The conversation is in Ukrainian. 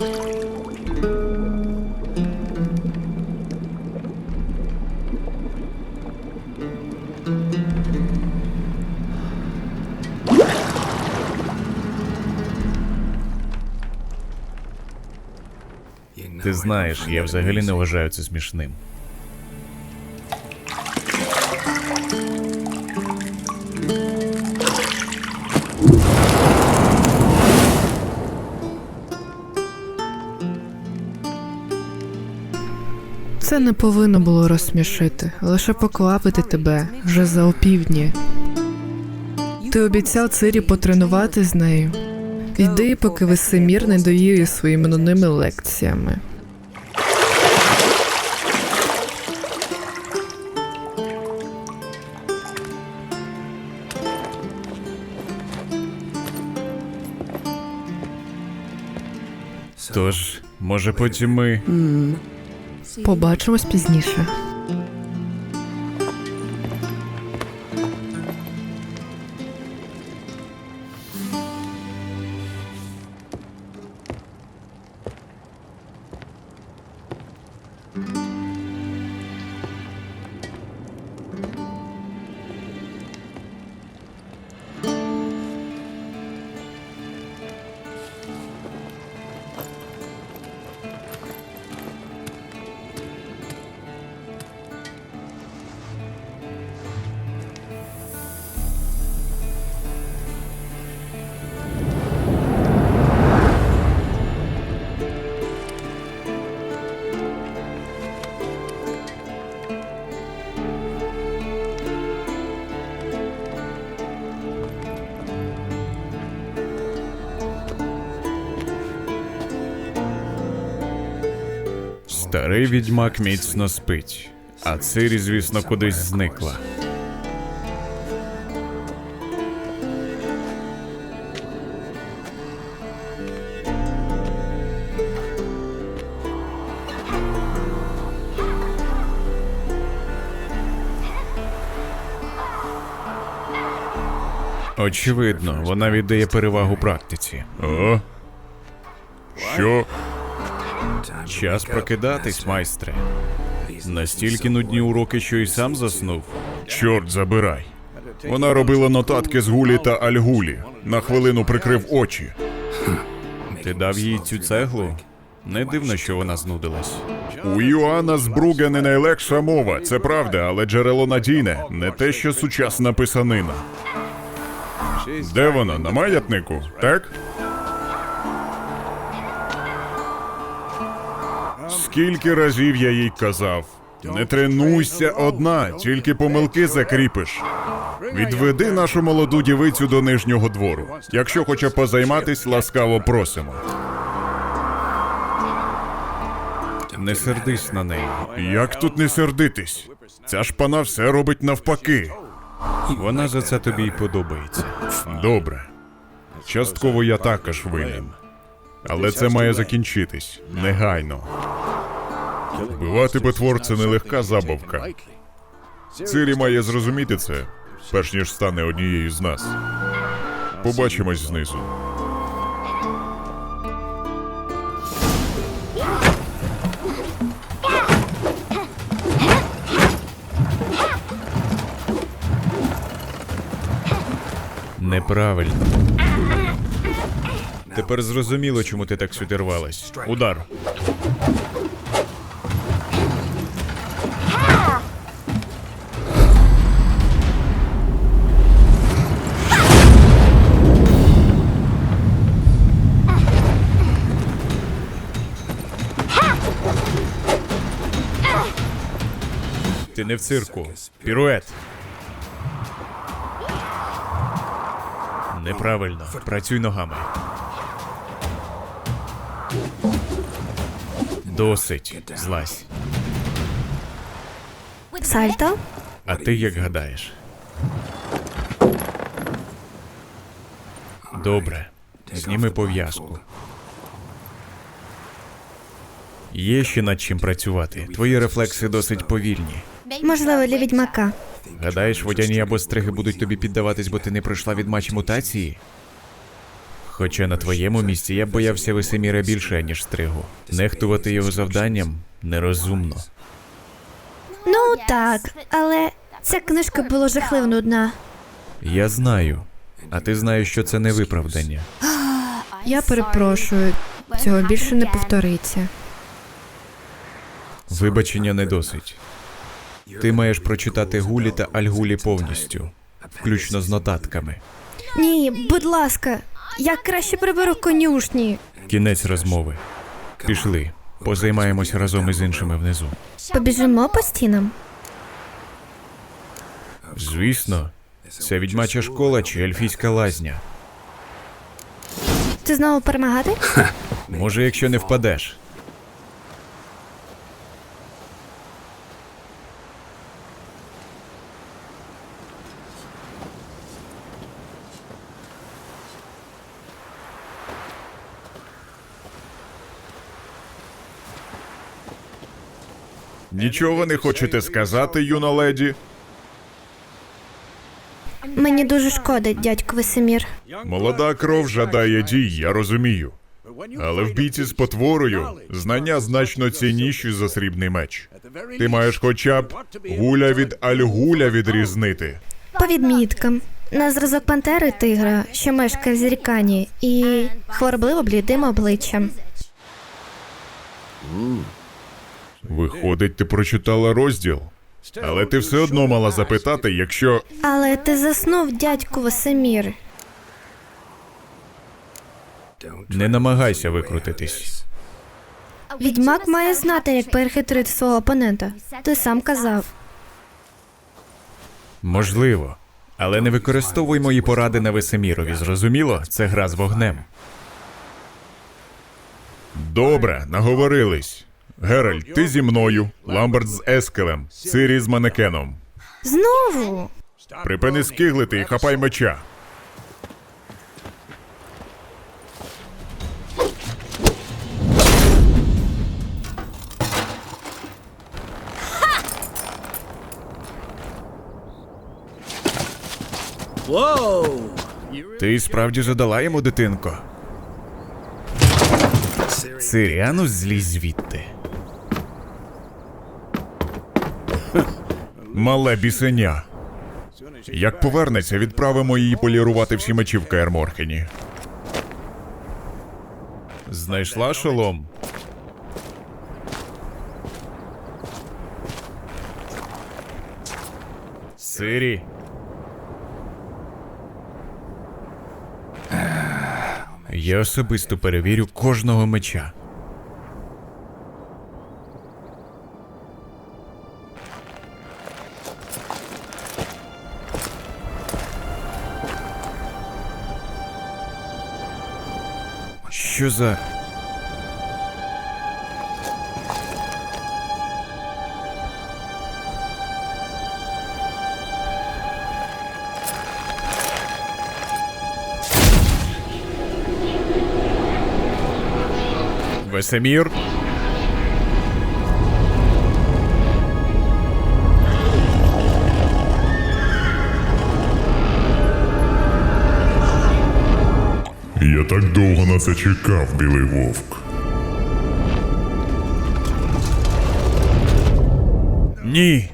Ти знаєш, я взагалі не вважаю це смішним. Це не повинно було розсмішити, лише поклапити тебе вже за опівдні. Ти обіцяв Цирі потренувати з нею. Йди, поки Весемір не доїє своїми нудними лекціями. Тож, може потім ми. Побачимось пізніше. Старий відьмак міцно спить, а Цирі, звісно, кудись зникла. Очевидно, вона віддає перевагу практиці. О. Що? Час прокидатись, майстре. Настільки нудні уроки, що і сам заснув. Чорт забирай. Вона робила нотатки з гулі та альгулі. На хвилину прикрив очі. Ти дав їй цю цеглу? Не дивно, що вона знудилась. У Йоанна з Бруге не найлегша мова, це правда, але джерело надійне, не те, що сучасна писанина. Де вона? На маятнику, так? Скільки разів я їй казав. Не тренуйся одна, тільки помилки закріпиш. Відведи нашу молоду дівицю до нижнього двору. Якщо хоче позайматись, ласкаво просимо. Не сердись на неї. Як тут не сердитись? Ця ж пана все робить навпаки. Вона за це тобі й подобається. Добре. Частково я також винен. Але це має закінчитись негайно. Вбивати потвор це нелегка забавка. Цирі має зрозуміти це, перш ніж стане однією з нас. Побачимось знизу. Неправильно. Тепер зрозуміло, чому ти так сюди рвалась. Удар. Ти не в цирку. Пірует. Неправильно. Працюй ногами. Досить. Злазь. Сальто? А ти як гадаєш? Добре. Зніми пов'язку. Є ще над чим працювати. Твої рефлекси досить повільні. Можливо, для відьмака. Гадаєш, водяні або стриги будуть тобі піддаватись, бо ти не пройшла від матч мутації? Хоча на твоєму місці я б боявся Весеміра більше, ніж стригу. Нехтувати його завданням нерозумно. Ну так, але ця книжка була жахливо нудна. Я знаю. А ти знаєш, що це не виправдання. Я перепрошую, цього більше не повториться. Вибачення не досить. Ти маєш прочитати гулі та альгулі повністю, включно з нотатками. Ні, будь ласка, я краще приберу конюшні. Кінець розмови. Пішли. Позаймаємось разом із іншими внизу. Побіжимо по стінам. Звісно, це відьмача школа чи ельфійська лазня. Ти знову перемагати? Може, якщо не впадеш. Нічого не хочете сказати, юна леді? Мені дуже шкода, дядько Весемір. Молода кров жадає дій, я розумію. Але в бійці з потворою знання значно цінніші за срібний меч. Ти маєш хоча б гуля від альгуля відрізнити. По відміткам. На зразок пантери тигра, що мешкає в зрікані, і хворобливо блідим обличчям. Виходить, ти прочитала розділ. Але ти все одно мала запитати, якщо. Але ти заснув, дядьку Весемір. Не намагайся викрутитись. Відьмак має знати, як перехитрити свого опонента. Ти сам казав. Можливо. Але не використовуй мої поради на Весемірові, зрозуміло? Це гра з вогнем. Добре, наговорились. Геральт, ти зі мною, Ламберт з Ескелем, Сирі з манекеном. Знову. Припини скиглити і хапай меча. Ти справді задала йому дитинко. Сиріану злізь звідти. Мале бісеня. Як повернеться, відправимо її полірувати всі мечі в Каерморхені. Знайшла шолом. Сирі. Я особисто перевірю кожного меча. Що за. Весемір. Я на це чекав, білий вовк. Ні.